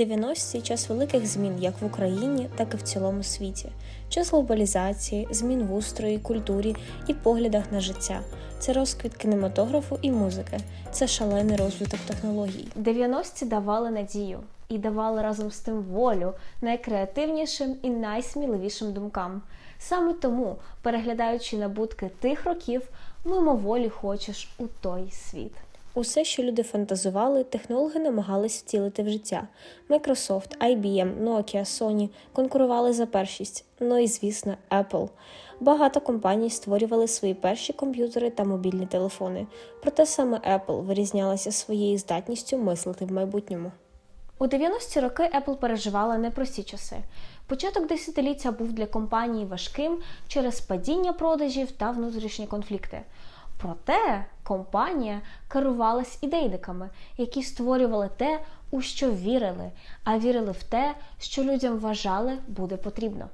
90-ті – час великих змін як в Україні, так і в цілому світі. Час глобалізації, змін в устрої, культурі і поглядах на життя. Це розквіт кінематографу і музики. Це шалений розвиток технологій. 90-ті давали надію і давали разом з тим волю найкреативнішим і найсміливішим думкам. Саме тому, переглядаючи набутки тих років, мимоволі хочеш у той світ. Усе, що люди фантазували, технологи намагались втілити в життя. Microsoft, IBM, Nokia, Sony конкурували за першість. Ну і звісно, Apple. Багато компаній створювали свої перші комп'ютери та мобільні телефони. Проте саме Apple вирізнялася своєю здатністю мислити в майбутньому. У 90-ті роки Apple переживала непрості часи. Початок десятиліття був для компанії важким через падіння продажів та внутрішні конфлікти. Проте компанія керувалась ідейниками, які створювали те, у що вірили, а вірили в те, що людям вважали буде потрібно.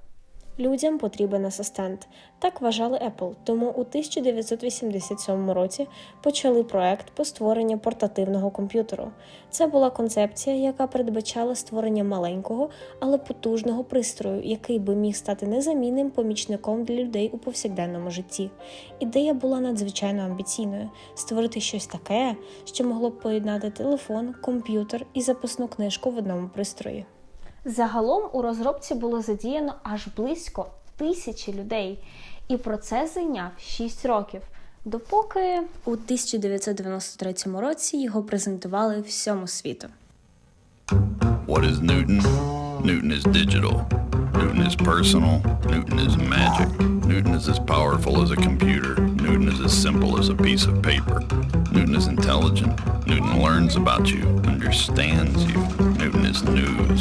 Людям потрібен асистент. Так вважали Apple. Тому у 1987 році почали проект по створенню портативного комп'ютеру. Це була концепція, яка передбачала створення маленького, але потужного пристрою, який би міг стати незамінним помічником для людей у повсякденному житті. Ідея була надзвичайно амбіційною створити щось таке, що могло б поєднати телефон, комп'ютер і записну книжку в одному пристрої. Загалом у розробці було задіяно аж близько тисячі людей, і процес зайняв 6 років. Допоки у 1993 році його презентували всьому світу. What is Newton? Newton is digital. Newton is personal. Newton is magic. Newton is as powerful as a computer. Newton is as simple as a piece of paper. Newton is intelligent. Newton learns about you, understands you. Newton is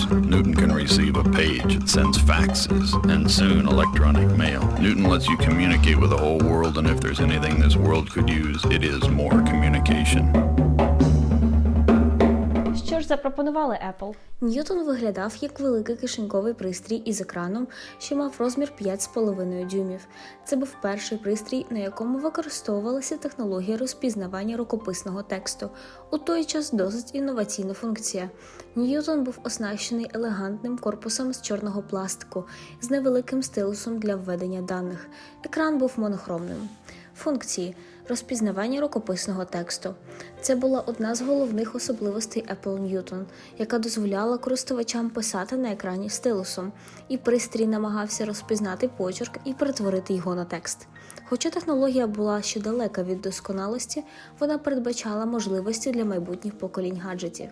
Newton can receive a page, it sends faxes, and soon electronic mail. Newton lets you communicate with the whole world, and if there's anything this world could use, it is more communication. Що ж запропонували Apple? Ньютон виглядав як великий кишеньковий пристрій із екраном, що мав розмір 5,5 дюймів. Це був перший пристрій, на якому використовувалася технологія розпізнавання рукописного тексту. У той час досить інноваційна функція. Ньютон був оснащений елегантним корпусом з чорного пластику з невеликим стилусом для введення даних. Екран був монохромним. Функції розпізнавання рукописного тексту. Це була одна з головних особливостей Apple Newton, яка дозволяла користувачам писати на екрані стилусом, і пристрій намагався розпізнати почерк і перетворити його на текст. Хоча технологія була ще далека від досконалості, вона передбачала можливості для майбутніх поколінь гаджетів.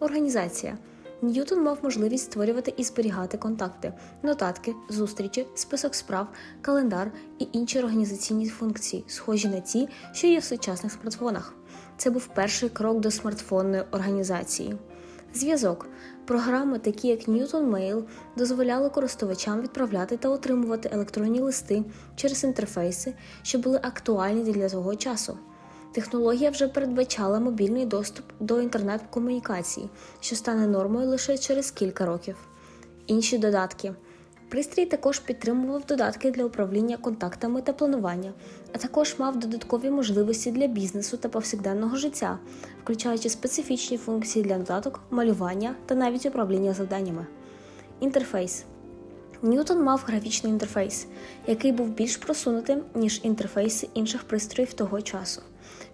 Організація. Ньютон мав можливість створювати і зберігати контакти, нотатки, зустрічі, список справ, календар і інші організаційні функції, схожі на ті, що є в сучасних смартфонах. Це був перший крок до смартфонної організації. Зв'язок. Програми, такі як Newton Mail, дозволяли користувачам відправляти та отримувати електронні листи через інтерфейси, що були актуальні для того часу. Технологія вже передбачала мобільний доступ до інтернет-комунікацій, що стане нормою лише через кілька років. Інші додатки. Пристрій також підтримував додатки для управління контактами та планування, а також мав додаткові можливості для бізнесу та повсякденного життя, включаючи специфічні функції для нотаток, малювання та навіть управління завданнями. Інтерфейс. Ньютон мав графічний інтерфейс, який був більш просунутим, ніж інтерфейси інших пристроїв того часу.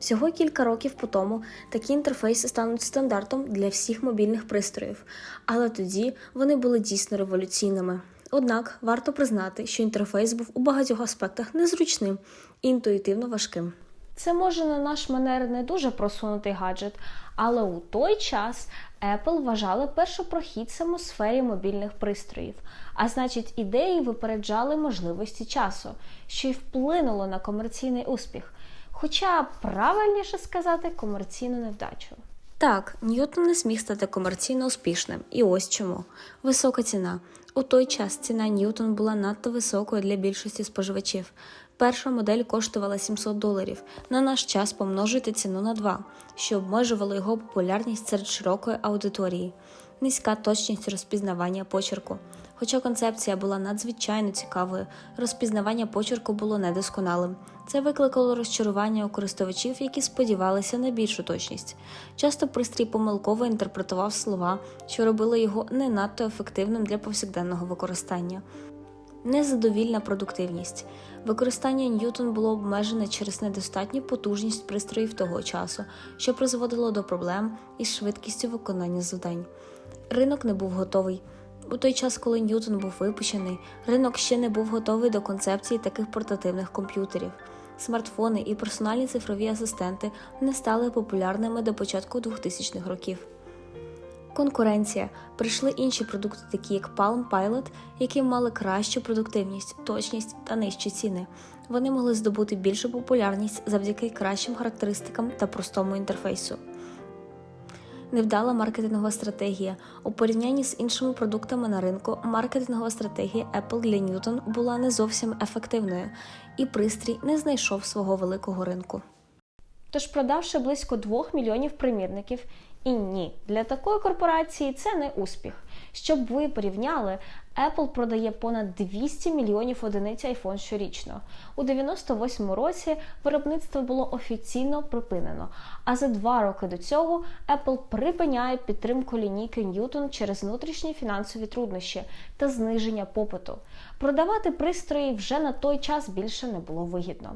Всього кілька років по тому такі інтерфейси стануть стандартом для всіх мобільних пристроїв, але тоді вони були дійсно революційними. Однак варто признати, що інтерфейс був у багатьох аспектах незручним і інтуїтивно важким. Це може на наш манер не дуже просунутий гаджет, але у той час Apple вважали першопрохідцем у сфері мобільних пристроїв, а значить, ідеї випереджали можливості часу, що й вплинуло на комерційний успіх. Хоча правильніше сказати комерційну невдачу. Так, Ньютон не зміг стати комерційно успішним, і ось чому висока ціна. У той час ціна Ньютон була надто високою для більшості споживачів. Перша модель коштувала 700 доларів. На наш час помножити ціну на 2, що обмежувало його популярність серед широкої аудиторії. низька точність розпізнавання почерку. Хоча концепція була надзвичайно цікавою, розпізнавання почерку було недосконалим. Це викликало розчарування у користувачів, які сподівалися на більшу точність. Часто пристрій помилково інтерпретував слова, що робило його не надто ефективним для повсякденного використання. Незадовільна продуктивність. Використання Ньютон було обмежене через недостатню потужність пристроїв того часу, що призводило до проблем із швидкістю виконання завдань. Ринок не був готовий. У той час, коли Ньютон був випущений, ринок ще не був готовий до концепції таких портативних комп'ютерів. Смартфони і персональні цифрові асистенти не стали популярними до початку 2000-х років. Конкуренція. Прийшли інші продукти, такі як Palm Pilot, які мали кращу продуктивність, точність та нижчі ціни. Вони могли здобути більшу популярність завдяки кращим характеристикам та простому інтерфейсу. Невдала маркетингова стратегія. У порівнянні з іншими продуктами на ринку, маркетингова стратегія Apple для Newton була не зовсім ефективною, і пристрій не знайшов свого великого ринку. Тож, продавши близько 2 мільйонів примірників, і ні, для такої корпорації це не успіх. Щоб ви порівняли, Apple продає понад 200 мільйонів одиниць iPhone щорічно. У 98-му році виробництво було офіційно припинено. А за два роки до цього Apple припиняє підтримку лінійки Newton через внутрішні фінансові труднощі та зниження попиту. Продавати пристрої вже на той час більше не було вигідно.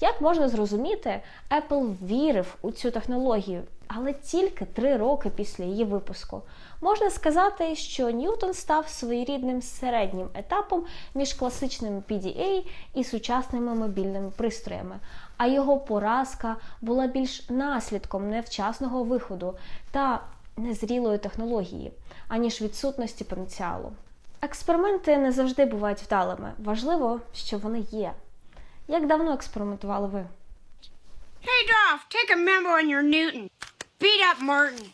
Як можна зрозуміти, Apple вірив у цю технологію, але тільки три роки після її випуску. Можна сказати, що Ньютон став своєрідним середнім етапом між класичним PDA і сучасними мобільними пристроями, а його поразка була більш наслідком невчасного виходу та незрілої технології, аніж відсутності потенціалу. Експерименти не завжди бувають вдалими. Важливо, що вони є. Як давно експериментували ви? Hey, Dolph, take a member on your Newton. Beat up Martin.